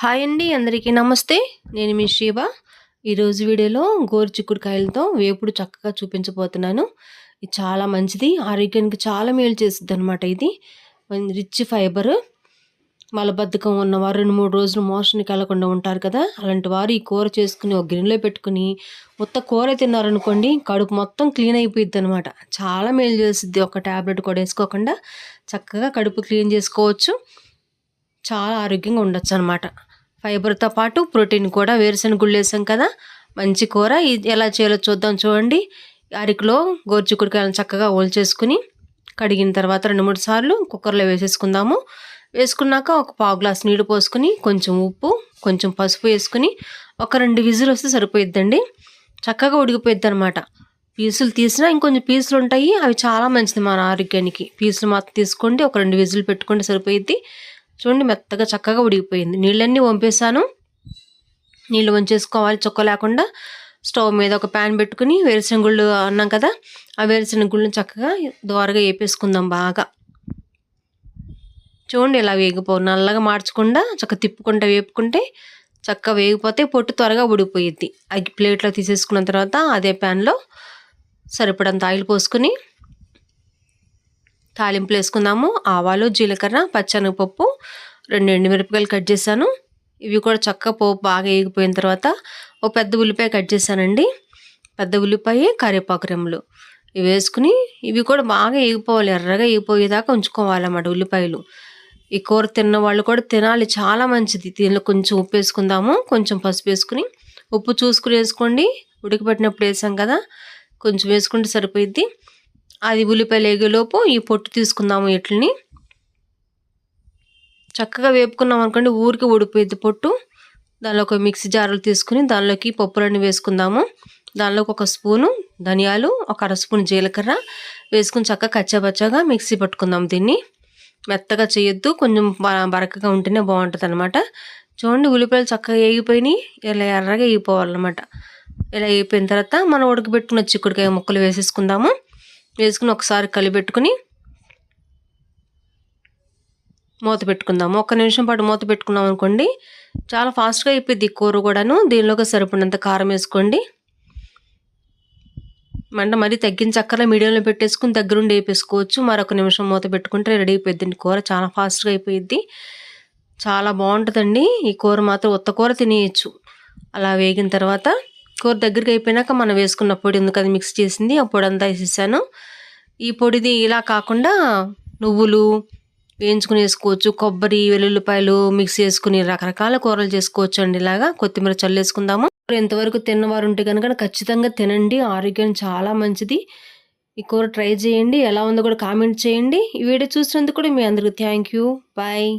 Hi అండి అందరికీ నమస్తే. నేను మీ శివ. ఈరోజు వీడియోలో గోరు చిక్కుడుకాయలతో వేపుడు చక్కగా చూపించబోతున్నాను. ఇది చాలా మంచిది ఆరోగ్యానికి చాలా మేలు చేస్తుంది అనమాట ఇది రిచ్ ఫైబర్. మలబద్ధకం ఉన్నవారు రెండు మూడు రోజులు మోషన్కి వెళ్ళకుండా ఉంటారు కదా. అలాంటి వారు ఈ కూర చేసుకుని ఒక గిన్నెలో పెట్టుకుని మొత్తం కూర తిన్నారనుకోండి కడుపు మొత్తం క్లీన్ అయిపోయిద్ది అనమాట చాలా మేలు చేస్తుంది ఒక ట్యాబ్లెట్ కూడా వేసుకోకుండా చక్కగా కడుపు క్లీన్ చేసుకోవచ్చు. చాలా ఆరోగ్యంగా ఉండొచ్చు అనమాట ఫైబర్తో పాటు ప్రోటీన్ కూడా వేరుశనగ గుళ్ళేసాం కదా. మంచి కూర. ఇది ఎలా చేయాలో చూద్దాం చూడండి. అరికలో గోరుచిక్కుడుకాయలను చక్కగా చేసుకుని కడిగిన తర్వాత రెండు మూడు సార్లు కుక్కర్లో వేసేసుకుందాము. వేసుకున్నాక ఒక పావు గ్లాస్ నీళ్ళు పోసుకుని కొంచెం ఉప్పు కొంచెం పసుపు వేసుకుని ఒక రెండు విజులు వస్తే సరిపోయిద్దండి. చక్కగా ఉడికిపోయిద్ది అనమాట పీసులు తీసినా ఇంకొంచెం పీసులు ఉంటాయి. అవి చాలా మంచిది మన ఆరోగ్యానికి. పీసులు మాత్రం తీసుకోండి. ఒక రెండు విజులు పెట్టుకుంటే సరిపోయిద్ది. చూడండి మెత్తగా చక్కగా ఉడికిపోయింది. నీళ్ళన్నీ వంపేశాను. నీళ్ళు వంచేసుకోవాలి. చుక్క లేకుండా స్టవ్ మీద ఒక ప్యాన్ పెట్టుకుని వేరుశనగ గుళ్ళు అన్నాం కదా ఆ వేరుశనగుళ్ళని చక్కగా దోరగా వేపేసుకుందాం బాగా. చూడండి ఇలా వేగిపో నల్లగా మార్చకుండా చక్కగా తిప్పుకుంటా వేపుకుంటే చక్కగా వేగిపోతే పొట్టు త్వరగా ఉడిపోయిద్ది అది ప్లేట్లో తీసేసుకున్న తర్వాత అదే ప్యాన్లో సరిపడంత ఆయిల్ పోసుకొని తాలింపులు వేసుకుందాము. ఆవాలు జీలకర్ర పచ్చనగపప్పు రెండు ఎండుమిరపకాయలు కట్ చేశాను. ఇవి కూడా చక్క పోపు బాగా వేగిపోయిన తర్వాత ఒక పెద్ద ఉల్లిపాయ కట్ చేశానండి. పెద్ద ఉల్లిపాయ కరివేపాకు రెమ్మలు. ఇవి వేసుకుని ఇవి కూడా బాగా వేగిపోవాలి. ఎర్రగా వేగిపోయేదాకా ఉంచుకోవాలన్నమాట ఉల్లిపాయలు. ఈ కూర తిన్న వాళ్ళు కూడా తినాలి. చాలా మంచిది. దీనిలో కొంచెం ఉప్పు వేసుకుందాము. కొంచెం పసుపు వేసుకుని ఉప్పు చూసుకుని వేసుకోండి. ఉడకబెట్టినప్పుడు వేసాం కదా. కొంచెం వేసుకుంటే సరిపోయిద్ది. అది ఉల్లిపాయలు వేగేలోపు ఈ పొట్టు తీసుకుందాము ఇట్లని చక్కగా వేపుకున్నాం అనుకోండి ఊరికి ఊడిపోయింది పొట్టు. దానిలో ఒక మిక్సీ జారులు తీసుకుని దానిలోకి పప్పులన్నీ వేసుకుందాము. దానిలోకి ఒక స్పూను ధనియాలు ఒక అర స్పూన్ జీలకర్ర వేసుకుని చక్కగా కచ్చాబచ్చాగా మిక్సీ పట్టుకుందాం దీన్ని. మెత్తగా చేయొద్దు కొంచెం బరకగా ఉంటేనే బాగుంటుంది అనమాట చూడండి ఉల్లిపాయలు చక్కగా వేగిపోయినాయి ఇలా ఎర్రగా వేగిపోవాలన్నమాట ఇలా వేగిపోయిన తర్వాత మనం ఉడకబెట్టుకున్న చిక్కుడుకాయ ముక్కలు వేసేసుకుందాము. వేసుకుని ఒకసారి కలిపెట్టుకుని మూత పెట్టుకుందాము. ఒక్క నిమిషం పాటు మూత పెట్టుకున్నాం అనుకోండి చాలా ఫాస్ట్గా అయిపోయింది కూర కూడాను. దీనిలోకి సరిపడినంత కారం వేసుకోండి. మంట మరీ తగ్గించక్కర మీడియంలో పెట్టేసుకుని దగ్గరుండి వేపేసుకోవచ్చు. మరొక నిమిషం మూత పెట్టుకుంటే రెడీ అయిపోయింది కూర. చాలా ఫాస్ట్గా అయిపోయింది చాలా బాగుంటుందండి. ఈ కూర మాత్రం ఉత్త కూర తినేయచ్చు. అలా వేగిన తర్వాత కూర దగ్గరికి అయిపోయినాక మనం వేసుకున్న పొడి ఉంది కదా మిక్స్ చేసింది ఆ పొడి అంతా వేసేసాను. ఈ పొడిది ఇలా కాకుండా నువ్వులు వేయించుకుని వేసుకోవచ్చు కొబ్బరి వెల్లుల్లిపాయలు మిక్స్ చేసుకుని రకరకాల కూరలు చేసుకోవచ్చు అండి ఇలాగా. కొత్తిమీర చల్లేసుకుందాము ఎంతవరకు తిన్నవారు ఉంటే కనుక ఖచ్చితంగా తినండి ఆరోగ్యం చాలా మంచిది. ఈ కూర ట్రై చేయండి ఎలా ఉందో కూడా కామెంట్ చేయండి. ఈ వీడియో చూసినందుకు కూడా మీ అందరికీ థ్యాంక్ యూ బాయ్